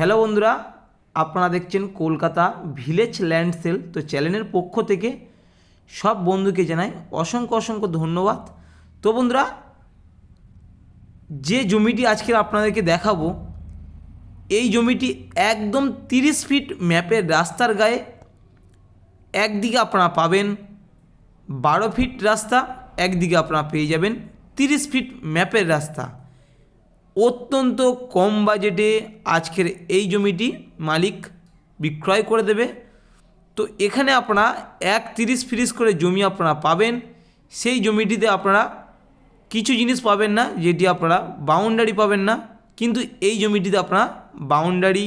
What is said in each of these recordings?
Hello বন্ধুরা, আপনারা দেখছেন কলকাতা ভিলেজ ল্যান্ড সেল। তো চ্যানেলের পক্ষ থেকে সব বন্ধুকে জানাই অসংখ্য অসংখ্য ধন্যবাদ। তো বন্ধুরা, যে জমিটি আজকে আপনাদেরকে দেখাবো, এই জমিটি একদম তিরিশ ফিট ম্যাপের রাস্তার গায়ে। একদিকে আপনারা পাবেন বারো ফিট রাস্তা, একদিকে আপনারা পেয়ে যাবেন তিরিশ ফিট ম্যাপের রাস্তা। অত্যন্ত কম বাজেটে আজকের এই জমিটি মালিক বিক্রয় করে দেবে। তো এখানে আপনারা এক তিরিশ ফিরিশ করে জমি আপনারা পাবেন। সেই জমিটিতে আপনারা কিছু জিনিস পাবেন না, যেটি আপনারা বাউন্ডারি পাবেন না। কিন্তু এই জমিটিতে আপনারা বাউন্ডারি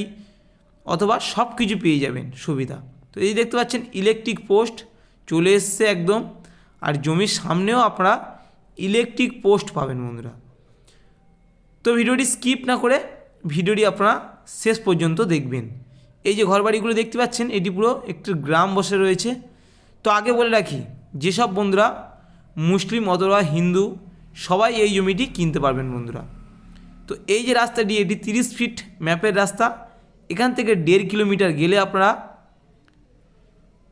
অথবা সব কিছু পেয়ে যাবেন, সুবিধা। তো এই দেখতে পাচ্ছেন ইলেকট্রিক পোস্ট চলে এসছে একদম। আর জমির সামনেও আপনারা ইলেকট্রিক পোস্ট পাবেন বন্ধুরা। তো ভিডিওটি স্কিপ না করে ভিডিওটি আপনারা শেষ পর্যন্ত দেখবেন। এই যে ঘরবাড়িগুলো দেখতে পাচ্ছেন, এটি পুরো একটি গ্রাম বসে রয়েছে। তো আগে বলে রাখি, যেসব বন্ধুরা মুসলিম অথবা হিন্দু, সবাই এই জমিটি কিনতে পারবেন বন্ধুরা। তো এই যে রাস্তাটি, এটি তিরিশ ফিট ম্যাপের রাস্তা। এখান থেকে দেড় কিলোমিটার গেলে আপনারা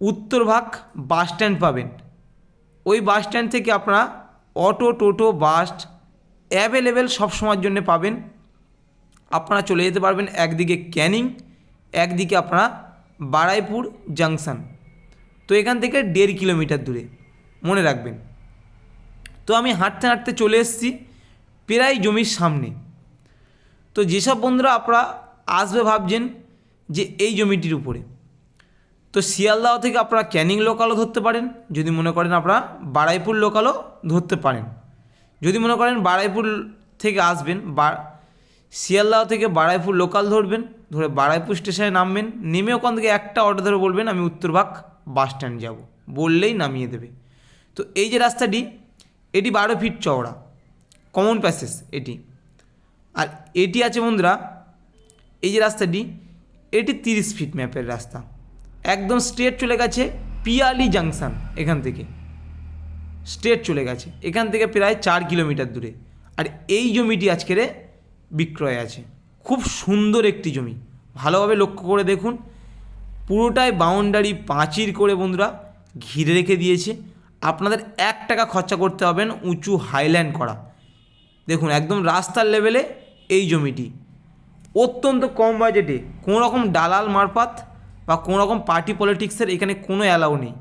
উত্তরভাগ বাস স্ট্যান্ড পাবেন। ওই বাস স্ট্যান্ড থেকে আপনারা অটো, টোটো, বাস অ্যাভেলেবেল সব সময়ের জন্য পাবেন। আপনারা চলে যেতে পারবেন একদিকে ক্যানিং, একদিকে আপনারা বারাইপুর জাংশন। তো এখান থেকে দেড় কিলোমিটার দূরে, মনে রাখবেন। তো আমি হাঁটতে হাঁটতে চলে এসেছি প্রায় জমির সামনে। তো যেসব বন্ধুরা আপনারা আসবে ভাবছেন যে এই জমিটির উপরে, তো শিয়ালদাহ থেকে আপনারা ক্যানিং লোকালও ধরতে পারেন, যদি মনে করেন আপনারা বারাইপুর লোকালও ধরতে পারেন। যদি মনে করেন বারাইপুর থেকে আসবেন, বা শিয়ালদাহ থেকে বারাইপুর লোকাল ধরবেন, ধরে বারাইপুর স্টেশনে নামবেন, নেমে ওখান থেকে একটা অটো ধরে বলবেন, আমি উত্তরভাগ বাস স্ট্যান্ড যাব। বললেই নামিয়ে দেবে। তো এই যে রাস্তাটি, এটি বারো ফিট চওড়া কমন প্যাসেজ এটি। আর এটি আছে বন্ধুরা, এই যে রাস্তাটি, এটি তিরিশ ফিট ম্যাপের রাস্তা। একদম স্ট্রেট চলে গেছে পিয়ালি জাংশন এখান থেকে। স্ট্রেট চলে গেছে। এখান থেকে প্রায় চার কিলোমিটার দূরে। আর এই জমিটি আজকের বিক্রয় আছে। খুব সুন্দর একটি জমি। ভালোভাবে লক্ষ্য করে দেখুন। পুরোটাই বাউন্ডারি পাঁচির করে বন্ধুরা ঘিরে রেখে দিয়েছে। আপনাদের এক টাকা খরচা করতে হবেন উঁচু হাইল্যান্ড করা। দেখুন, একদম রাস্তার লেভেলে এই জমিটি। অত্যন্ত কম বাজেটে কোনো রকম দালাল মারফত বা কোনো রকম পার্টি পলিটিক্সের এখানে কোনো অ্যালাউ নেই।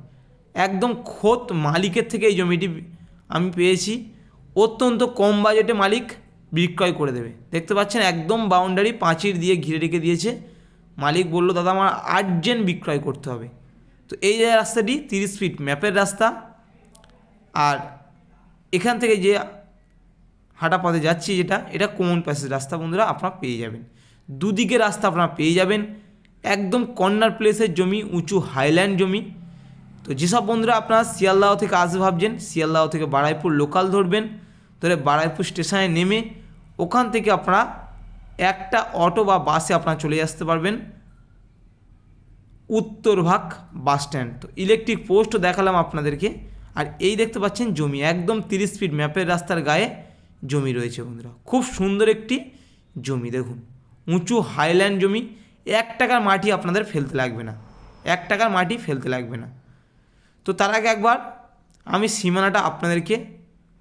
একদম খোদ মালিকের থেকে এই জমিটি আমি পেয়েছি। অত্যন্ত কম বাজেটে মালিক বিক্রয় করে দেবে। দেখতে পাচ্ছেন একদম বাউন্ডারি পাঁচির দিয়ে ঘিরে রেখে দিয়েছে। মালিক বলল, দাদা, আমার আর্জেন্ট বিক্রয় করতে হবে। তো এই যে রাস্তাটি, তিরিশ ফিট ম্যাপের রাস্তা। আর এখান থেকে যে হাঁটা পথে যাচ্ছি যেটা, এটা কমন প্যাসেজ রাস্তা বন্ধুরা, আপনারা পেয়ে যাবেন। দুদিকে রাস্তা আপনারা পেয়ে যাবেন। একদম কর্নার প্লেসের জমি, উঁচু হাইল্যান্ড জমি। তো যেসব বন্ধুরা আপনারা শিয়ালদাহ থেকে আসবে ভাবছেন, শিয়ালদাহ থেকে বারাইপুর লোকাল ধরবেন, ধরে বারাইপুর স্টেশনে নেমে ওখান থেকে আপনারা একটা অটো বা বাসে আপনারা চলে আসতে পারবেন। উত্তরভাগ বাস স্ট্যান্ড তো ইলেকট্রিক পোস্টও দেখালাম আপনাদেরকে। আর এই দেখতে পাচ্ছেন জমি, একদম তিরিশ ফিট ম্যাপের রাস্তার গায়ে জমি রয়েছে বন্ধুরা। খুব সুন্দর একটি জমি দেখুন। উঁচু হাইল্যান্ড জমি, এক টাকার মাটি আপনাদের ফেলতে লাগবে না। এক টাকার মাটি ফেলতে লাগবে না। তো তার আগে একবার আমি সীমানাটা আপনাদেরকে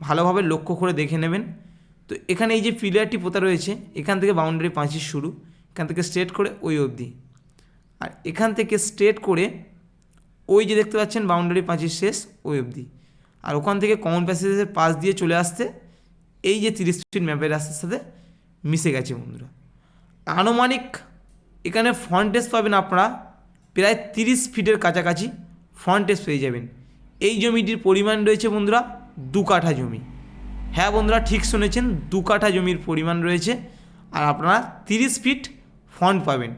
ভালোভাবে লক্ষ্য করে দেখে নেবেন। তো এখানে এই যে পিলারটি পোতা রয়েছে, এখান থেকে বাউন্ডারি পাঁচির শুরু, এখান থেকে স্ট্রেট করে ওই অবধি। আর এখান থেকে স্ট্রেট করে ওই যে দেখতে পাচ্ছেন বাউন্ডারি পাঁচির শেষ, ওই অবধি। আর ওখান থেকে কমন প্যাসেজের পাশ দিয়ে চলে আসতে এই যে তিরিশ ফিট ম্যাপের রাস্তার সাথে মিশে গেছে বন্ধুরা। আনুমানিক এখানে ফ্রন্টেজ পাবেন আপনারা প্রায় তিরিশ ফিটের কাছাকাছি। ফ্রন্টেজ পেয়ে যাবেন। এই জমিটির পরিমাণ রয়েছে বন্ধুরা দু কাঠা জমি। হ্যাঁ বন্ধুরা, ঠিক শুনেছেন, দু কাঠা জমির পরিমাণ রয়েছে আর আপনারা তিরিশ ফিট ফ্রন্ট পাবেন।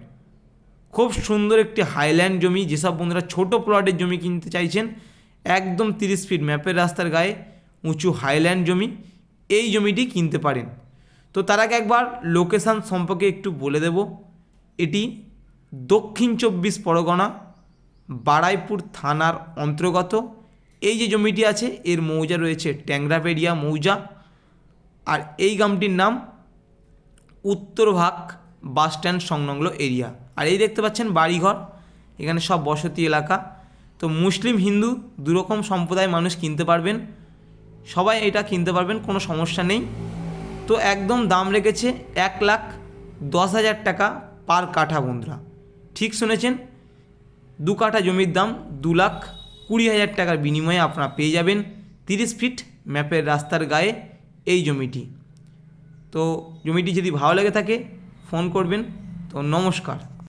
খুব সুন্দর একটি হাইল্যান্ড জমি, যেসব বন্ধুরা ছোট প্লটের জমি কিনতে চাইছেন, একদম তিরিশ ফিট ম্যাপের রাস্তার গায়ে উঁচু হাইল্যান্ড জমি, এই জমিটি কিনতে পারেন। তো তার আগে একবার লোকেশান সম্পর্কে একটু বলে দেব। এটি দক্ষিণ চব্বিশ পরগনা বারাইপুর থানার অন্তর্গত। এই যে জমিটি আছে, এর মৌজা রয়েছে ট্যাংরাপেড়িয়া মৌজা। আর এই গ্রামটির নাম উত্তরভাগ বাস স্ট্যান্ড সংলগ্ন এরিয়া। আর এই দেখতে পাচ্ছেন বাড়িঘর, এখানে সব বসতি এলাকা। তো মুসলিম, হিন্দু দুরকম সম্প্রদায় মানুষ কিনতে পারবেন। সবাই এটা কিনতে পারবেন, কোনো সমস্যা নেই। তো একদম দাম রেখেছে এক লাখ দশ হাজার টাকা পার কাঠা বন্ধুরা ঠিক শুনেছেন? দু কাঠা জমির দাম দু লাখ কুড়ি হাজার টাকার বিনিময়ে আপনারা পেয়ে যাবেন তিরিশ ফিট ম্যাপের রাস্তার গায়ে এই জমিটি। তো জমিটি যদি ভালো লেগে থাকে, ফোন করবেন। তো নমস্কার।